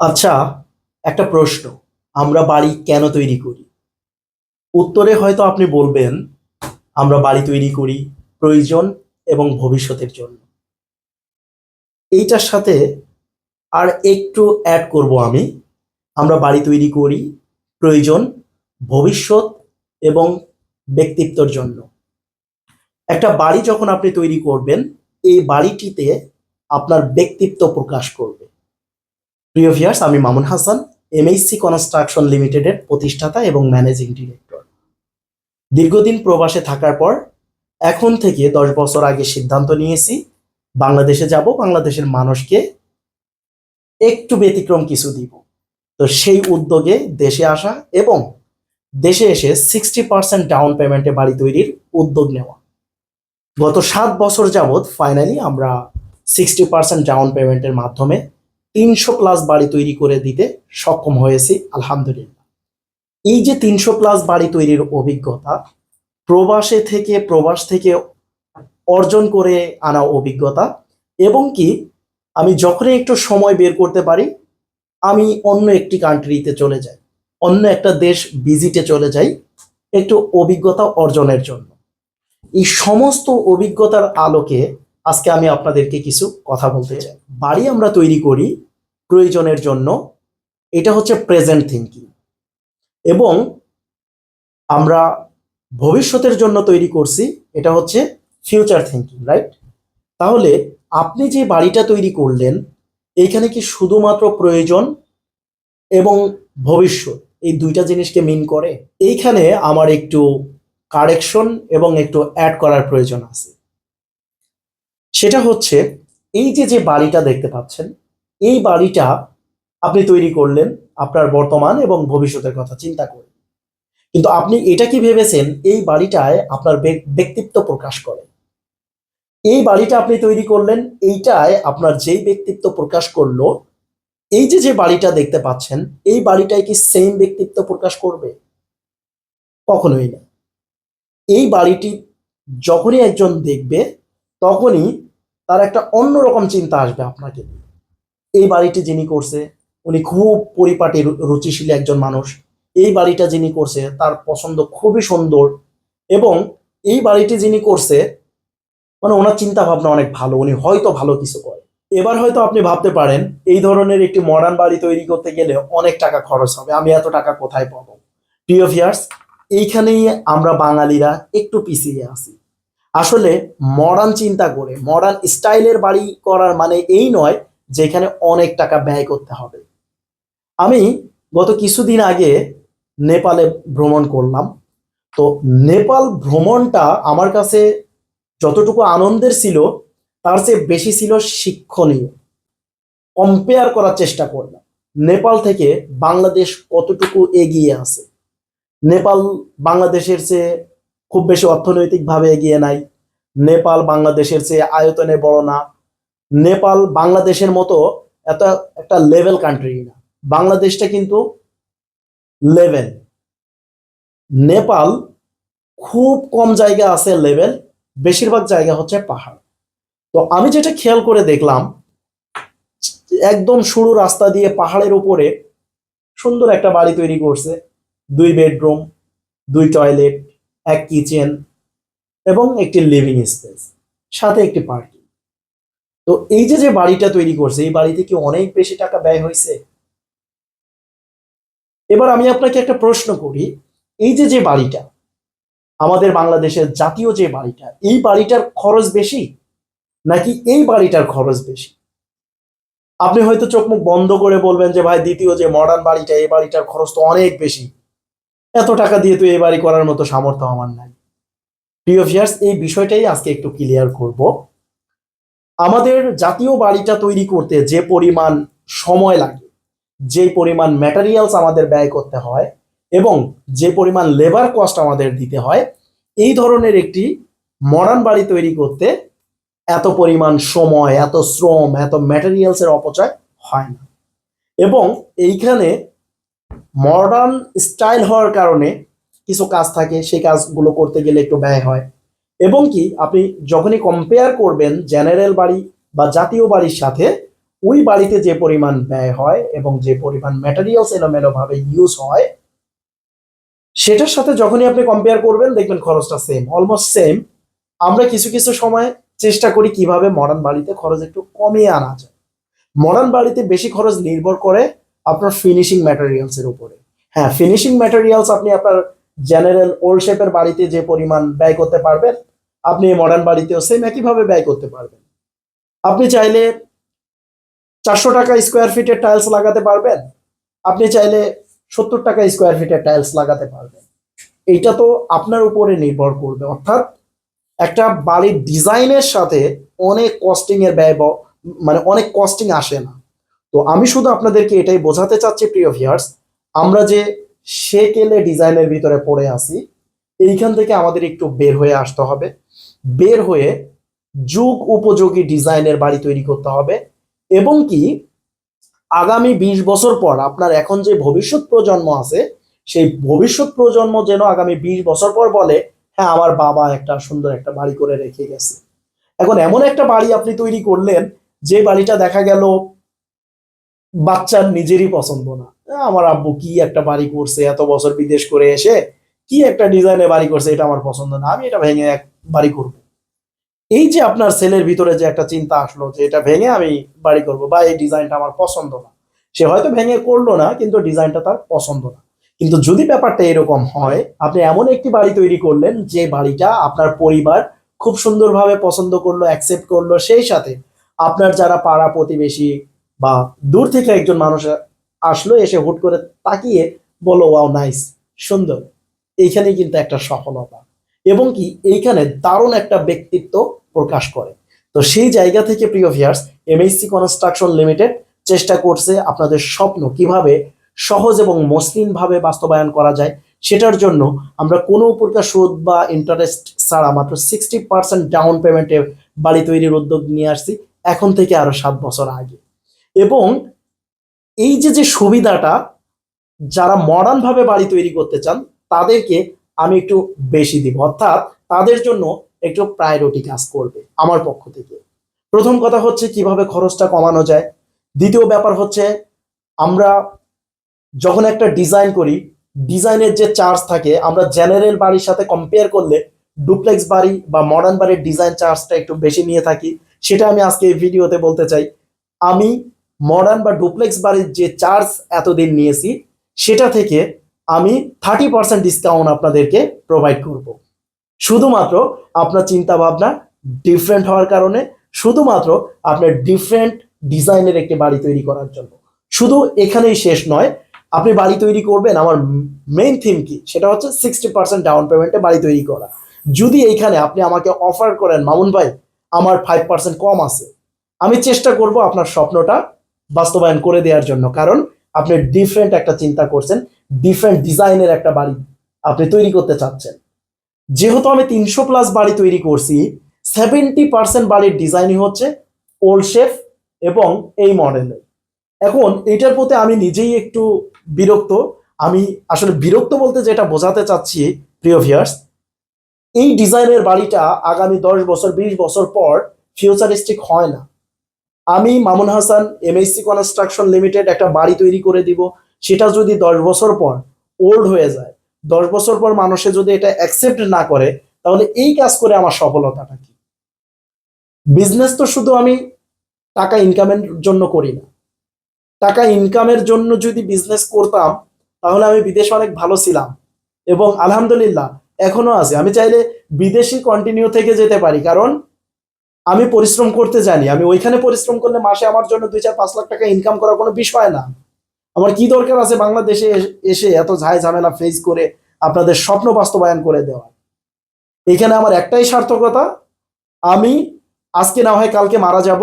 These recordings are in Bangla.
আচ্ছা একটা প্রশ্ন। আমরা বাড়ি কেন তৈরি করি? উত্তরে হয়তো আপনি বলবেন, আমরা বাড়ি তৈরি করি প্রয়োজন এবং ভবিষ্যতের জন্য। এইটার সাথে আর একটু অ্যাড করব আমি। আমরা বাড়ি তৈরি করি প্রয়োজন, ভবিষ্যৎ এবং ব্যক্তিত্বর জন্য। একটা বাড়ি যখন আপনি তৈরি করবেন, এই বাড়িটিতে আপনার ব্যক্তিত্ব প্রকাশ করবে। প্রিয় ভিয়ার্স আমি মামুন হাসান এমএইসি কনস্ট্রাকশন লিমিটেডের প্রতিষ্ঠাতা এবং ম্যানেজিং ডিরেক্টর দীর্ঘদিন প্রবাসে থাকার পর এখন থেকে দশ বছর আগে সিদ্ধান্ত নিয়েছি, বাংলাদেশে যাব, বাংলাদেশের মানুষকে একটু ব্যতিক্রম কিছু দিব। তো সেই উদ্যোগে দেশে আসা এবং দেশে এসে সিক্সটি পার্সেন্ট ডাউন পেমেন্টে বাড়ি তৈরির উদ্যোগ নেওয়া। গত সাত বছর যাবৎ ফাইনালি আমরা সিক্সটি পার্সেন্ট ডাউন পেমেন্টের মাধ্যমে তিনশো প্লাস বাড়ি তৈরি করে দিতে সক্ষম হয়েছি, আলহামদুলিল্লাহ। এই যে তিনশো প্লাস বাড়ি তৈরির অভিজ্ঞতা, প্রবাসে থেকে, প্রবাস থেকে অর্জন করে আনা অভিজ্ঞতা, এবং কি আমি যখনই একটু সময় বের করতে পারি, আমি অন্য একটি কান্ট্রিতে চলে যাই, অন্য একটা দেশ ভিজিটে চলে যাই, একটু অভিজ্ঞতা অর্জনের জন্য। এই সমস্ত অভিজ্ঞতার আলোকে আজকে আমি আপনাদেরকে কিছু কথা বলতে চাই। বাড়ি আমরা তৈরি করি প্রয়োজনের জন্য এটা হচ্ছে প্রেজেন্ট থিঙ্কিং এবং আমরা ভবিষ্যতের জন্য তৈরি করছি, এটা হচ্ছে ফিউচার থিঙ্কিং রাইট তাহলে আপনি যে বাড়িটা তৈরি করলেন, এইখানে কি শুধুমাত্র প্রয়োজন এবং ভবিষ্যৎ? এই দুইটা জিনিসকে মিন করে? এইখানে আমার একটু কারেকশন এবং একটু অ্যাড করার প্রয়োজন আছে। সেটা হচ্ছে, এই যে যে বাড়িটা দেখতে পাচ্ছেন এই বাড়িটা আপনি তৈরি করলেন আপনার বর্তমান এবং ভবিষ্যতের কথা চিন্তা করে। কিন্তু আপনি এটা কি ভেবেছেন? এই বাড়িটায় আপনার ব্যক্তিত্ব প্রকাশ করে। এই বাড়িটা আপনি তৈরি করলেন, এইটায় আপনার যেই ব্যক্তিত্ব প্রকাশ করল, এই যে যে বাড়িটা দেখতে পাচ্ছেন, এই বাড়িটায় কি সেম ব্যক্তিত্ব প্রকাশ করবে? কখনোই না। এই বাড়িটি যখনই একজন দেখবে, তখনই তার একটা অন্যরকম চিন্তা আসবে আপনাকে নিয়ে। এই বাড়িটি যিনি করছে, উনি খুব পরিপাটি রুচিশীল একজন মানুষ। এই বাড়িটা যিনি করছে, তার পছন্দ খুবই সুন্দর এবং এই বাড়িটি যিনি করছে মানে ওনার চিন্তা ভাবনা অনেক ভালো, উনি হয়তো ভালো কিছু করে। এবার হয়তো আপনি ভাবতে পারেন, এই ধরনের একটি মডার্ন বাড়ি তৈরি করতে গেলে অনেক টাকা খরচ হবে। আমি এত টাকা কোথায় পাবো? প্রিয় ভিয়ার্স এইখানেই আমরা বাঙালিরা একটু পিছিয়ে আছি। আসলে মডার্ন চিন্তা করে মডার্ন স্টাইলের বাড়ি করার মানে এই নয় যে এখানে অনেক টাকা ব্যয় করতে হবে। আমি গত কিছুদিন আগে নেপালে ভ্রমণ করলাম। তো নেপাল ভ্রমণটা আমার কাছে যতটুকু আনন্দের ছিল, তার চেয়ে বেশি ছিল শিক্ষণীয়। কম্পেয়ার করার চেষ্টা করলাম। নেপাল থেকে বাংলাদেশ কতটুকু এগিয়ে আছে? নেপাল বাংলাদেশের চেয়ে খুব বেশি অর্থনৈতিকভাবে এগিয়ে নাই। নেপাল বাংলাদেশের চেয়ে আয়তনে বড় না। নেপাল, বাংলাদেশের মতো এত একটা লেভেল কান্ট্রি না। বাংলাদেশটা কিন্তু লেভেল নেপাল খুব কম জায়গা আছে লেভেল বেশিরভাগ জায়গা হচ্ছে পাহাড়। তো আমি যেটা খেয়াল করে দেখলাম, একদম সরু রাস্তা দিয়ে পাহাড়ের উপরে সুন্দর একটা বাড়ি তৈরি করছে। দুই বেডরুম দুই টয়লেট এক কিচেন এবং একটি লিভিং স্পেস সাথে একটি পার্কিং তো এই যে যে বাড়িটা তৈরি করছে, এই বাড়িতে কি অনেক বেশি টাকা ব্যয় হয়েছে? এবার আমি আপনাকে একটা প্রশ্ন করি, এই যে যে বাড়িটা, আমাদের বাংলাদেশের জাতীয় যে বাড়িটা, এই বাড়িটার খরচ বেশি? নাকি এই বাড়িটার খরচ বেশি? আপনি হয়তো চোখ মুখ বন্ধ করে বলবেন যে, ভাই, দ্বিতীয় যে মডার্ন বাড়িটা, এই বাড়িটার খরচ তো অনেক বেশি। এত টাকা দিয়ে তো এই বাড়ি করার মতো সামর্থ্য আমার নাই। প্রিয় ভিয়ার্স এই বিষয়টাই আজকে একটু ক্লিয়ার করব। আমাদের জাতীয় বাড়িটা তৈরি করতে যে পরিমাণ সময় লাগে, যে পরিমাণ ম্যাটেরিয়ালস আমাদের ব্যয় করতে হয় এবং যে পরিমাণ লেবার কস্ট আমাদের দিতে হয়, এই ধরনের একটি মডার্ন বাড়ি তৈরি করতে এত পরিমাণ সময়, এত শ্রম, এত ম্যাটেরিয়ালস এর অপচয় হয় না। এবং এইখানে মডার্ন স্টাইল হওয়ার কারণে কিছু কাজ থাকে, সেই কাজগুলো করতে গেলে একটু ব্যয় হয়। এবং কি আপনি যখনই কম্পেয়ার করবেন জেনারেল বাড়ি বা জাতীয় বাড়ির সাথে, ওই বাড়িতে যে পরিমাণ ব্যয় হয় এবং যে পরিমাণ ম্যাটেরিয়ালস এলোমেলো ভাবে ইউজ হয়, সেটার সাথে যখনই আপনি কম্পেয়ার করবেন, দেখবেন খরচটা সেম অলমোস্ট সেম আমরা কিছু কিছু সময় চেষ্টা করি কীভাবে মডার্ন বাড়িতে খরচ একটু কমিয়ে আনা যায়। মডার্ন বাড়িতে বেশি খরচ নির্ভর করে আপনার ফিনিশিং ম্যাটেরিয়ালস এর উপরে। হ্যাঁ ফিনিশিং ম্যাটেরিয়ালস আপনি আপনার জেনারেল ওল্ড শেপের বাড়িতে যে পরিমাণ ব্যয় করতে পারবেন, আপনি মডার্ন বাড়িতেও সেম একইভাবে ব্যয় করতে পারবেন। আপনি চাইলে চারশো টাকা স্কোয়ার ফিটের টাইলস লাগাতে পারবেন, আপনি চাইলে সত্তর টাকা স্কোয়ার ফিটের টাইলস লাগাতে পারবেন। এইটা তো আপনার উপরে নির্ভর করবে। অর্থাৎ একটা বাড়ির ডিজাইনের সাথে অনেক কস্টিং এর ব্যয় মানে অনেক কস্টিং আসে না। তো আমি শুধু আপনাদেরকে এটাই বোঝাতে চাচ্ছি, প্রিয় ভিয়ার্স আমরা যে সেকেলে ডিজাইনের ভিতরে পড়ে আসি এইখান থেকে আমাদের একটু বের হয়ে আসতে হবে। বের হয়ে যুগ উপযোগী ডিজাইনের বাড়ি তৈরি করতে হবে এবং কি আগামী বিশ বছর পর আপনার এখন যে ভবিষ্যৎ প্রজন্ম আছে, সেই ভবিষ্যৎ প্রজন্ম যেন আগামী বিশ বছর পর বলে হ্যাঁ আমার বাবা একটা সুন্দর একটা বাড়ি করে রেখে গেছে। এখন এমন একটা বাড়ি আপনি তৈরি করলেন, যে বাড়িটা দেখা গেল বাচ্চার নিজেরই পছন্দ না। আমার আব্বু কি একটা বাড়ি করছে, এত বছর বিদেশ করে এসে কি একটা ডিজাইনে বাড়ি করছে এটা আমার পছন্দ না, আমি এটা ভেঙে এক বাড়ি করব। এই যে আপনার ছেলের ভিতরে যে একটা চিন্তা আসলো যে এটা ভেঙে আমি বাড়ি করব বা এই ডিজাইনটা আমার পছন্দ না। সে হয়তো ভেঙে করল না, কিন্তু ডিজাইনটা তার পছন্দ না। কিন্তু যদি ব্যাপারটা এরকম হয়, আপনি এমন একটি বাড়ি তৈরি করলেন যে বাড়িটা আপনার পরিবার খুব সুন্দরভাবে পছন্দ করল অ্যাকসেপ্ট করল, সেই সাথে আপনার যারা পাড়া প্রতিবেশী বা দূর থেকে একজন মানুষ আসলো, এসে হুট করে তাকিয়ে বলো ওয়াও নাইস সুন্দর। এইখানেই কিন্তু একটা সফলতা। এবং কি, এইখানে দারুণ একটা ব্যক্তিত্ব প্রকাশ করে। তো সেই জায়গা থেকে, প্রিয় ভিয়ার্স এমএসসি কনস্ট্রাকশন লিমিটেড চেষ্টা করছে আপনাদের স্বপ্ন কীভাবে সহজ এবং মসৃণ ভাবে বাস্তবায়ন করা যায়, সেটার জন্য আমরা কোনো প্রকার সুদ বা ইন্টারেস্ট ছাড়া মাত্র সিক্সটি পার্সেন্ট ডাউন পেমেন্টে বাড়ি তৈরির উদ্যোগ নিয়ে আসছি। এখন থেকে আরও সাত বছর আগে। এবং এই যে যে সুবিধাটা যারা মডার্ন ভাবে বাড়ি তৈরি করতে চান, তাদেরকে আমি একটু বেশি দিব। অর্থাৎ তাদের জন্য একটু প্রায়োরিটি কাজ করবে আমার পক্ষ থেকে। প্রথম কথা হচ্ছে কীভাবে খরচটা কমানো যায়। দ্বিতীয় ব্যাপার হচ্ছে আমরা যখন একটা ডিজাইন করি ডিজাইনের যে চার্জ থাকে, আমরা জেনারেল বাড়ির সাথে কম্পেয়ার করলে ডুপ্লেক্স বাড়ি বা মডার্ন বাড়ির ডিজাইন চার্জটা একটু বেশি নিয়ে থাকি। সেটা আমি আজকে এই ভিডিওতে বলতে চাই। আমি মডার্ন বা ডুপ্লেক্স বাড়ির যে চার্জ এতদিন নিয়েছি, সেটা থেকে আমি থার্টি পার্সেন্ট ডিসকাউন্ট আপনাদেরকে প্রোভাইড করব। শুধুমাত্র আপনার চিন্তা ভাবনা ডিফারেন্ট হওয়ার কারণে, শুধুমাত্র আপনার ডিফারেন্ট ডিজাইনের একটি বাড়ি তৈরি করার জন্য। শুধু এখানেই শেষ নয়, আপনি বাড়ি তৈরি করবেন, আমার মেইন থিম কি? সেটা হচ্ছে সিক্সটি পার্সেন্ট ডাউন পেমেন্টে বাড়ি তৈরি করা। যদি এইখানে আপনি আমাকে অফার করেন, মামুন ভাই, আমার ফাইভ পার্সেন্ট কম আছে। আমি চেষ্টা করব আপনার স্বপ্নটা বাস্তবায়ন করে দেওয়ার জন্য। কারণ আপনি ডিফারেন্ট একটা চিন্তা করছেন ডিফারেন্ট ডিজাইনের একটা বাড়ি আপনি তৈরি করতে চাচ্ছেন। যেহেতু আমি তিনশো প্লাস বাড়ি তৈরি করছি সেভেন্টি পার্সেন্ট বাড়ির ডিজাইনই হচ্ছে ওল্ড শেফ এবং এই মডেলের এখন এটার প্রতি আমি নিজেই একটু বিরক্ত। আমি আসলে বিরক্ত বলতে যেটা বোঝাতে চাচ্ছি, প্রিয় ভিয়ার্স এই ডিজাইনের বাড়িটা আগামী দশ বছর, বিশ বছর পর ফিউচারিস্টিক হয় না। আমি Mamun Hasan MSC construction limited একটা বাড়ি তৈরি করে দিব। সেটা যদি দশ বছর পর ওল্ড হয়ে যায়, দশ বছর পর মানুষে যদি এটা অ্যাকসেপ্ট না করে, তাহলে এই কাজ করে আমার সফলতাটা কি? বিজনেস তো শুধু আমি টাকা ইনকামের জন্য করি না। টাকা ইনকামের জন্য যদি বিজনেস করতাম, তাহলে আমি বিদেশে অনেক ভালো ছিলাম এবং আলহামদুলিল্লাহ এখনও আছে। আমি চাইলে বিদেশি কন্টিনিউ থেকে যেতে পারি। কারণ আমি পরিশ্রম করতে জানি। আমি ওইখানে পরিশ্রম করলে মাসে আমার জন্য দুই চার পাঁচ লাখ টাকা ইনকাম করার কোনো বিষয় না। আমার কি দরকার আছে বাংলাদেশে এসে এত ঝাই ঝামেলা ফেস করে আপনাদের স্বপ্ন বাস্তবায়ন করে দেওয়া এখানে আমার একটাই সার্থকতা, আমি আজকে না হয় কালকে মারা যাব,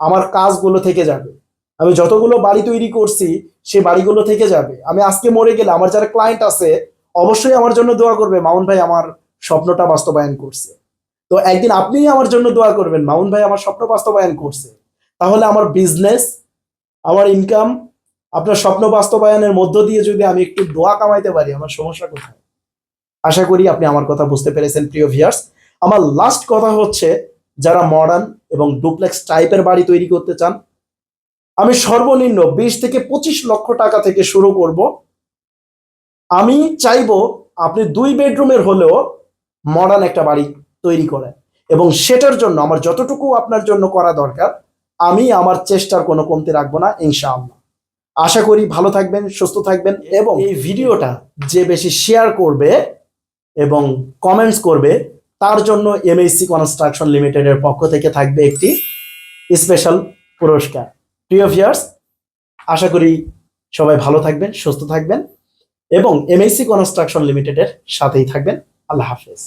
আমার কাজগুলো থেকে যাবে। আমি যতগুলো বাড়ি তৈরি করছি, সে বাড়িগুলো থেকে যাবে। আমি আজকে মরে গেলে আমার যারা ক্লায়েন্ট আছে, অবশ্যই আমার জন্য দোয়া করবে, মামুন ভাই আমার স্বপ্নটা বাস্তবায়ন করছে। তো একদিন আপনিই আমার জন্য দোয়া করবেন, মামুন ভাই আমার স্বপ্ন বাস্তবায়ন করছে। তাহলে আমার বিজনেস আমার ইনকাম আপনার স্বপ্ন বাস্তবায়নের মধ্য দিয়ে যদি আমি একটু দোয়া কামাইতে পারি, আমার সমস্যা কোথায়? আশা করি আপনি আমার কথা বুঝতে পেরেছেন, প্রিয় ভিয়ার্স আমার লাস্ট কথা হচ্ছে, যারা মডার্ন এবং ডুপ্লেক্স টাইপের বাড়ি তৈরি করতে চান, আমি সর্বনিম্ন বিশ থেকে পঁচিশ লক্ষ টাকা থেকে শুরু করব। আমি চাইব আপনি দুই বেডরুমের হলেও মডার্ন একটা বাড়ি তৈরি করেন এবং সেটার জন্য আমার যতটুকু আপনার জন্য করা দরকার আমি আমার চেষ্টার কোনো কমতি রাখব না ইনশাআল্লাহ। আশা করি ভালো থাকবেন সুস্থ থাকবেন এবং এই ভিডিওটা যে বেশি শেয়ার করবে এবং কমেন্টস করবে তার জন্য এমএসসি কনস্ট্রাকশন লিমিটেডের পক্ষ থেকে থাকবে একটি স্পেশাল পুরস্কার। প্রিয় ভিয়ার্স আশা করি সবাই ভালো থাকবেন সুস্থ থাকবেন এবং এমএসসি কনস্ট্রাকশন লিমিটেডের সাথেই থাকবেন। আল্লাহ হাফেজ।